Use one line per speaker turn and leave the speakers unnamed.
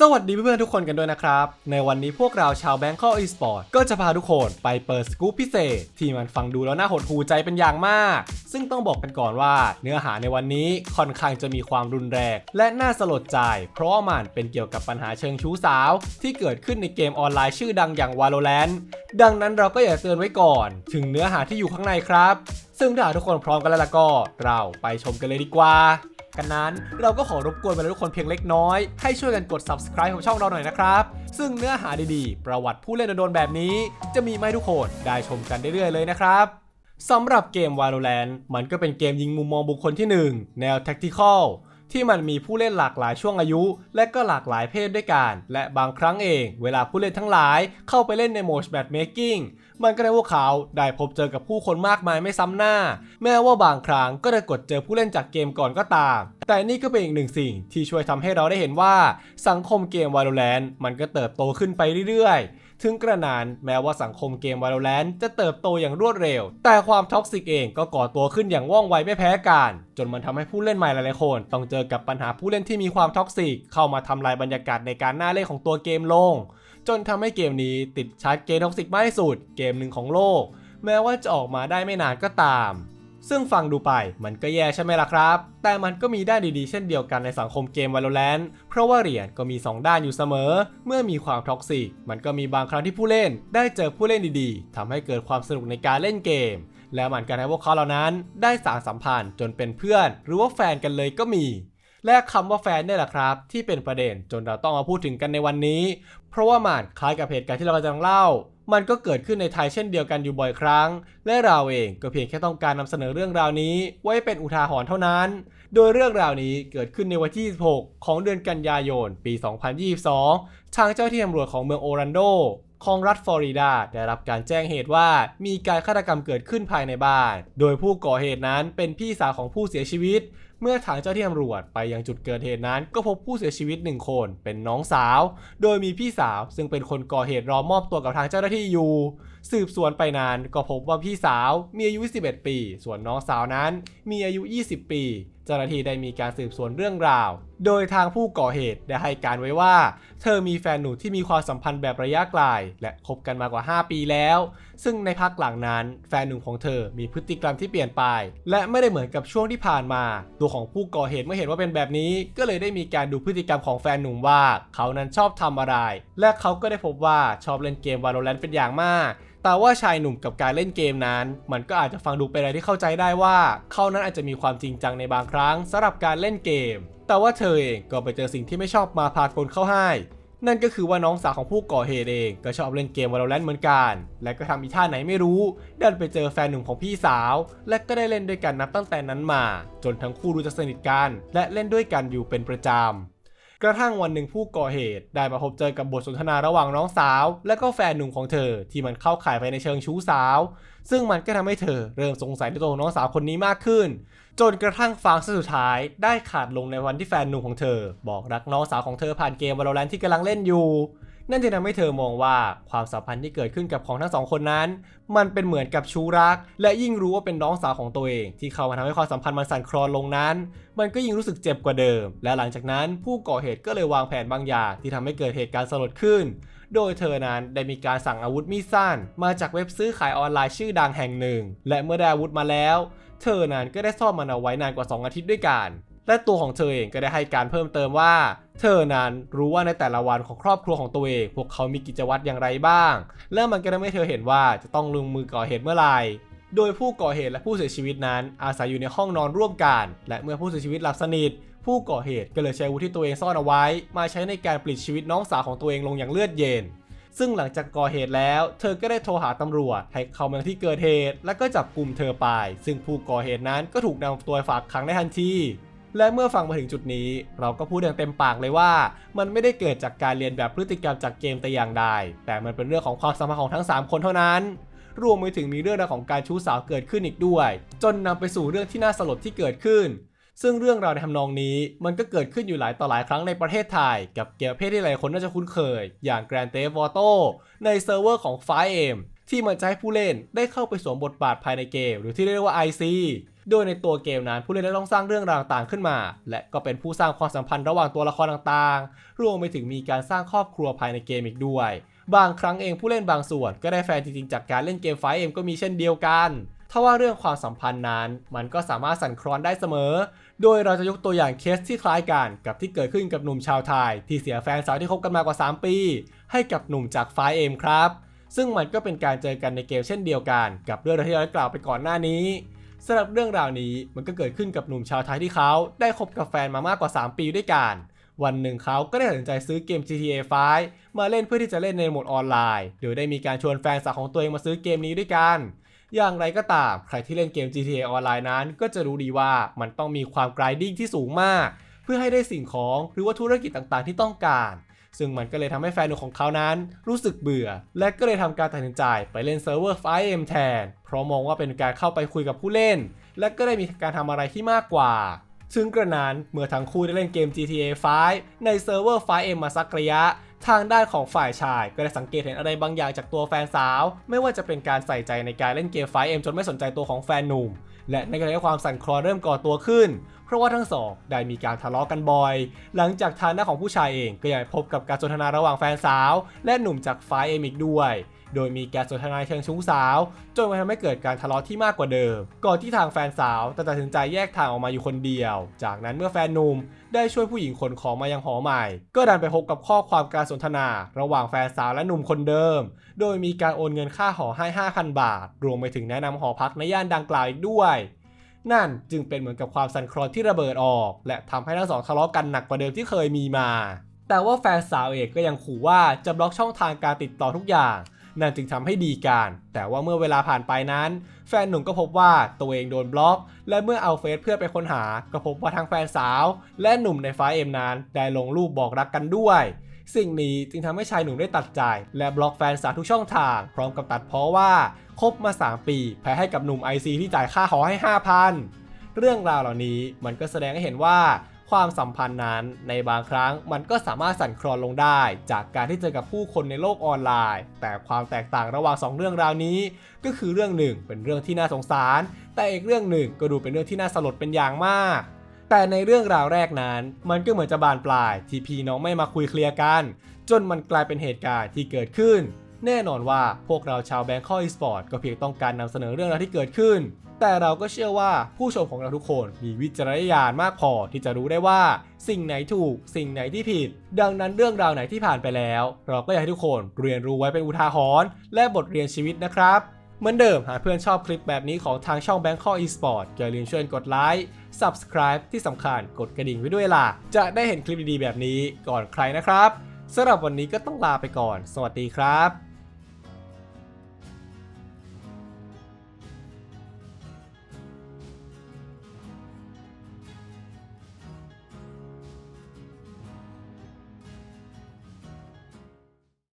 สวัสดีเพื่อนๆทุกคนกันด้วยนะครับ ในวันนี้พวกเราชาวแบง k อกอีสปอร์ตก็จะพาทุกคนไปเปิดสกู๊ปพิเศษ ที่มันฟังดูแล้วน่าหดหูใจเป็นอย่างมาก ซึ่งต้องบอกกันก่อนว่า เนื้อหาในวันนี้ค่อนข้างจะมีความรุนแรง และน่าสลดใจ เพราะมันเป็นเกี่ยวกับปัญหาเชิงชู้สาว ที่เกิดขึ้นในเกมออนไลน์ชื่อดังอย่าง Valorant ดังนั้นเราก็อยากเตือนไว้ก่อน ถึงเนื้อหาที่อยู่ข้างในครับ ซึ่งถ้าทุกคนพร้อมกันแล้วล่ะก็ เราไปชมกันเลยดีกว่า กันนั้น เราก็ขอรบกวนไปทุกคนเพียงเล็กน้อย ให้ช่วยกันกด subscribe ของช่องเราหน่อยนะครับ ซึ่งเนื้อหาดีๆ ประวัติผู้เล่นโดนแบบนี้ จะมีไม่ทุกคนได้ชมกันเรื่อยๆเลยนะครับสำหรับเกม Valorant มันก็เป็นเกมยิงมุมมองบุคคลที่ 1 แนว Tactical ที่มันมีผู้เล่นหลากหลายช่วงอายุ และก็หลากหลายเพศด้วยกัน และบางครั้งเอง เวลาผู้เล่นทั้งหลายเข้าไปเล่นในโหมดแมทเมคกิ้งมันก็ได้ว่าเขาได้พบเจอกับผู้คนมากมายไม่ซ้ำหน้า แม้ว่าบางครั้งก็ได้กดเจอผู้เล่นจากเกมก่อนก็ตาม แต่นี่ก็เป็นอีกหนึ่งสิ่งที่ช่วยทำให้เราได้เห็นว่า สังคมเกม Valorant มันก็เติบโตขึ้นไปเรื่อยๆ ถึงกระนั้นแม้ว่าสังคมเกม Valorant จะเติบโตอย่างรวดเร็ว แต่ความท็อกซิกเองก็ก่อตัวขึ้นอย่างว่องไวไม่แพ้กัน จนมันทำให้ผู้เล่นใหม่หลายๆคนต้องเจอกับปัญหาผู้เล่นที่มีความท็อกซิกเข้ามาทำลายบรรยากาศในการหน้าเล่นของตัวเกมลง จนทำให้เกมนี้ติดชาร์ตเกมท็อกซิกมากที่สุดเกมหนึ่งของโลก แม้ว่าจะออกมาได้ไม่นานก็ตาม ซึ่งฟังดูไปมันก็แย่ใช่ไหมล่ะครับ แต่มันก็มีด้านดีๆ เช่นเดียวกันในสังคมเกม Valorant เพราะว่าเหรียญก็มี 2 ด้านอยู่เสมอ เมื่อมีความท็อกซิกมันก็มีบางครั้งที่ผู้เล่น ได้เจอผู้เล่นดีๆทำให้เกิดความสนุกในการเล่นเกมและมันก็ทำให้พวกเขาเหล่านั้นได้สานสัมพันธ์จนเป็นเพื่อน หรือว่าแฟนกันเลยก็มี และคำว่าแฟนเนี่ยแหละครับ ที่เป็นประเด็นจนเราต้องมาพูดถึงกันในวันนี้ เพราะว่ามันคล้ายกับเหตุการณ์ที่เรากำลังเล่า มันก็เกิดขึ้นในไทยเช่นเดียวกันอยู่บ่อยครั้ง และเราเองก็เพียงแค่ต้องการนำเสนอเรื่องราวนี้ ไว้เป็นอุทาหรณ์เท่านั้น โดยเรื่องราวนี้เกิดขึ้นในวันที่26ของเดือนกันยายน ปี 2022 ทางเจ้าที่ตำรวจของเมืองโอรันโดของรัฐฟลอริดาได้รับการแจ้งเหตุว่ามีการฆาตกรรมเกิดขึ้นภายในบ้าน โดยผู้ก่อเหตุนั้นเป็นพี่สาวของผู้เสียชีวิต เมื่อทางเจ้าที่ตำรวจไปยังจุดเกิดเหตุนั้น ก็พบผู้เสียชีวิตหนึ่งคนเป็นน้องสาว โดยมีพี่สาวซึ่งเป็นคนก่อเหตุรอมอบตัวกับทางเจ้าหน้าที่อยู่ สืบสวนไปนานก็พบว่าพี่สาวมีอายุ 11 ปี ส่วนน้องสาวนั้นมีอายุ 20 ปีเจ้าหน้าที่ได้มีการสืบสวนเรื่องราว โดยทางผู้ก่อเหตุได้ให้การไว้ว่า เธอมีแฟนหนุ่มที่มีความสัมพันธ์แบบระยะไกล และคบกันมากว่า 5 ปีแล้วซึ่งในพักหลังนั้นแฟนหนุ่มของเธอมีพฤติกรรมที่เปลี่ยนไป และไม่ได้เหมือนกับช่วงที่ผ่านมา ตัวของผู้ก่อเหตุเมื่อเห็นว่าเป็นแบบนี้ ก็เลยได้มีการดูพฤติกรรมของแฟนหนุ่มว่า เขานั้นชอบทำอะไร และเขาก็ได้พบว่าชอบเล่นเกม Valorant เป็นอย่างมากแต่ว่าชายหนุ่มกับการเล่นเกมนั้น มันก็อาจจะฟังดูเป็นอะไรที่เข้าใจได้ว่า เขานั้นอาจจะมีความจริงจังในบางครั้งสำหรับการเล่นเกม แต่ว่าเธอเองก็ไปเจอสิ่งที่ไม่ชอบมาพากลเข้าให้ นั่นก็คือว่าน้องสาวของผู้ก่อเหตุเองก็ชอบเล่นเกมวอลเลนเหมือนกัน และก็ทำอีท่าไหนไม่รู้ ดันไปเจอแฟนหนุ่มของพี่สาว และก็ได้เล่นด้วยกันนับตั้งแต่นั้นมา จนทั้งคู่ดูจะสนิทกัน และเล่นด้วยกันอยู่เป็นประจำ กระทั่งวันหนึ่งผู้ก่อเหตุ ได้มาพบเจอกับบทสนทนาระหว่างน้องสาว และก็แฟนหนุ่มของเธอที่มันเข้าข่ายไปในเชิงชู้สาว ซึ่งมันก็ทำให้เธอเริ่มสงสัยในตัวของน้องสาวคนนี้มากขึ้น จนกระทั่งฟางสุดท้าย ได้ขาดลงในวันที่แฟนหนุ่มของเธอ บอกรักน้องสาวของเธอผ่านเกมวอลเลนที่กำลังเล่นอยู่ นั่นจะทำให้เธอมองว่าความสัมพันธ์ที่เกิดขึ้นกับของทั้งสองคนนั้น มันเป็นเหมือนกับชู้รัก และยิ่งรู้ว่าเป็นน้องสาวของตัวเอง ที่เข้ามาทำให้ความสัมพันธ์มันสั่นคลอนลงนั้น มันก็ยิ่งรู้สึกเจ็บกว่าเดิม และหลังจากนั้นผู้ก่อเหตุก็เลยวางแผนบางอย่างที่ทำให้เกิดเหตุการณ์สลดขึ้น โดยเธอนั้นได้มีการสั่งอาวุธมีดสั้นมาจากเว็บซื้อขายออนไลน์ชื่อดังแห่งหนึ่ง และเมื่อได้อาวุธมาแล้ว เธอนั้นก็ได้ซ่อนมันเอาไว้นานกว่า 2 อาทิตย์ด้วยกัน และตัวของเธอเองก็ได้ให้การเพิ่มเติมว่า เธอนั้นรู้ว่าในแต่ละวันของครอบครัวของตัวเองพวกเขามีกิจวัตรอย่างไรบ้าง และมันก็ทำให้เธอเห็นว่าจะต้องลงมือก่อเหตุเมื่อไหร่โดยผู้ก่อเหตุและผู้เสียชีวิตนั้น อาศัยอยู่ในห้องนอนร่วมกัน และเมื่อผู้เสียชีวิตหลับสนิท ผู้ก่อเหตุก็เลยใช้อาวุธที่ตัวเองซ่อนเอาไว้ มาใช้ในการปลิดชีวิตน้องสาวของตัวเองลงอย่างเลือดเย็น ซึ่งหลังจากก่อเหตุแล้ว เธอก็ได้โทรหาตำรวจให้เข้ามาที่เกิดเหตุ และก็จับกลุ่มเธอไป ซึ่งผู้ก่อเหตุนั้นก็ถูกนำตัวฝากขังได้ทันที และเมื่อฟังมาถึงจุดนี้ เราก็พูดอย่างเต็มปากเลยว่า มันไม่ได้เกิดจากการเรียนแบบพฤติกรรมจากเกมแต่อย่างใด แต่มันเป็นเรื่องของความสัมพันธ์ของทั้ง 3 คนเท่านั้น รวมไปถึงมีเรื่องราวของการชู้สาวเกิดขึ้นอีกด้วย จนนำไปสู่เรื่องที่น่าสลดที่เกิดขึ้น ซึ่งเรื่องราวในทำนองนี้มันก็เกิดขึ้นอยู่หลายต่อหลายครั้งในประเทศไทย กับเกมประเภทที่หลายคนน่าจะคุ้นเคย อย่าง Grand Theft Auto ในเซิร์ฟเวอร์ของ 5M ที่มันจะให้ผู้เล่นได้เข้าไปสวมบทบาทภายในเกม หรือที่เรียกว่า IC โดยในตัวเกมนั้นผู้เล่นได้ต้องสร้างเรื่องราวต่างๆขึ้นมา และก็เป็นผู้สร้างความสัมพันธ์ระหว่างตัวละครต่างๆ รวมไปถึงมีการสร้างครอบครัวภายในเกมอีกด้วย บางครั้งเองผู้เล่นบางส่วนก็ได้แฟนจริงๆจากการเล่นเกมไฟเอ็มก็มีเช่นเดียวกันถ้าว่าเรื่องความสัมพันธ์นั้น มันก็สามารถสั่นคลอนได้เสมอ โดยเราจะยกตัวอย่างเคสที่คล้ายกันกับที่เกิดขึ้นกับหนุ่มชาวไทย ที่เสียแฟนสาวที่คบกันมากว่า 3 ปี ให้กับหนุ่มจากไฟเอ็มครับ ซึ่งมันก็เป็นการเจอกันในเกมเช่นเดียวกัน กับเรื่องที่เราได้กล่าวไปก่อนหน้านี้ สำหรับเรื่องราวนี้มันก็เกิดขึ้นกับหนุ่มชาวไทยที่เขาได้คบกับแฟนมามากกว่า 3 ปีด้วยกัน วันหนึ่งเขาก็ได้ตัดสินใจซื้อเกม GTA 5 มาเล่นเพื่อที่จะเล่นในโหมดออนไลน์โดยได้มีการชวนแฟนสาวของตัวเองมาซื้อเกมนี้ด้วยกัน อย่างไรก็ตามใครที่เล่นเกม GTA ออนไลน์นั้น ก็จะรู้ดีว่ามันต้องมีความ grinding ที่สูงมาก เพื่อให้ได้สิ่งของหรือว่าธุรกิจต่างๆ ที่ต้องการ ซึ่งมันก็เลยทำให้แฟนหนุ่มของเขานั้นรู้สึกเบื่อ และก็เลยทำการตัดสินใจไปเล่นเซิร์ฟเวอร์ 5M แทน เพราะมองว่าเป็นการเข้าไปคุยกับผู้เล่น และก็ได้มีการทำอะไรที่มากกว่าซึ่งกระนั้นเมื่อทั้งคู่ได้เล่นเกม GTA 5 ในเซิร์ฟเวอร์ 5M มาสักระยะ ทางด้านของฝ่ายชายก็ได้สังเกตเห็นอะไรบางอย่างจากตัวแฟนสาว ไม่ว่าจะเป็นการใส่ใจในการเล่นเกม 5M จนไม่สนใจตัวของแฟนหนุ่ม และในขณะที่ความสั่นคลอนเริ่มก่อตัวขึ้น เพราะว่าทั้งสองได้มีการทะเลาะกันบ่อย หลังจากทางด้านของผู้ชายเองก็ยังพบกับการสนทนาระหว่างแฟนสาว และหนุ่มจาก 5M อีกด้วย โดยมีการสนทนาเชิงชู้สาว จนมันทำให้เกิดการทะเลาะที่มากกว่าเดิม ก่อนที่ทางแฟนสาวจะตัดสินใจแยกทางออกมาอยู่คนเดียว จากนั้นเมื่อแฟนหนุ่มได้ช่วยผู้หญิงขนของมายังหอใหม่ ก็ดันไปพบกับข้อความการสนทนา ระหว่างแฟนสาวและหนุ่มคนเดิม โดยมีการโอนเงินค่าหอให้ 5,000 บาท รวมไปถึงแนะนำหอพักในย่านดังกล่าวอีกด้วย นั่นจึงเป็นเหมือนกับความสั่นคลอนที่ระเบิดออก และทำให้ทั้งสองทะเลาะกันหนักกว่าเดิมที่เคยมีมาแต่ว่าแฟนสาวเอกก็ยังขู่ว่าจะบล็อกช่องทางการติดต่อทุกอย่าง นั่นจึงทำให้ดีกันแต่ว่าเมื่อเวลาผ่านไปนั้น แฟนหนุ่มก็พบว่าตัวเองโดนบล็อก และเมื่อเอาเฟซเพื่อไปค้นหา ก็พบว่าทั้งแฟนสาว และหนุ่มในไฟเอ็มนั้นได้ลงรูปบอกรักกันด้วย สิ่งนี้จึงทำให้ชายหนุ่มได้ตัดใจ และบล็อกแฟนสาวทุกช่องทาง พร้อมกับตัดเพราะว่าคบมา 3 ปีแพ้ให้กับหนุ่ม IC ที่จ่ายค่าหอให้ 5,000เรื่องราวเหล่านี้มันก็แสดงให้เห็นว่า ความสัมพันธ์นั้นในบางครั้งมันก็สามารถสั่นคลอนลงได้ จากการที่เจอกับผู้คนในโลกออนไลน์ แต่ความแตกต่างระหว่างสองเรื่องราวนี้ ก็คือเรื่องหนึ่งเป็นเรื่องที่น่าสงสาร แต่อีกเรื่องหนึ่งก็ดูเป็นเรื่องที่น่าสลดเป็นอย่างมาก แต่ในเรื่องราวแรกนั้น มันก็เหมือนจะบานปลายที่พี่น้องไม่มาคุยเคลียร์กัน จนมันกลายเป็นเหตุการณ์ที่เกิดขึ้น แน่นอนว่าพวกเราชาวแบงค์ข้ออีสปอร์ตก็เพียงต้องการนำเสนอเรื่องราวที่เกิดขึ้น แต่เราก็เชื่อว่าผู้ชมของเราทุกคนมีวิจารณญาณมากพอที่จะรู้ได้ว่า สิ่งไหนถูก สิ่งไหนที่ผิด ดังนั้นเรื่องราวไหนที่ผ่านไปแล้ว เราก็อยากให้ทุกคนเรียนรู้ไว้เป็นอุทาหรณ์และบทเรียนชีวิตนะครับเหมือนเดิมหากเพื่อนชอบคลิปแบบนี้ของทางช่อง Bangkok Esport อย่าลืมช่วยกดไลค์ Subscribe ที่สำคัญกดกระดิ่งไว้ด้วยล่ะ จะได้เห็นคลิปดีๆแบบนี้ก่อนใครนะครับสำหรับวันนี้ก็ต้องลาไปก่อน สวัสดีครับ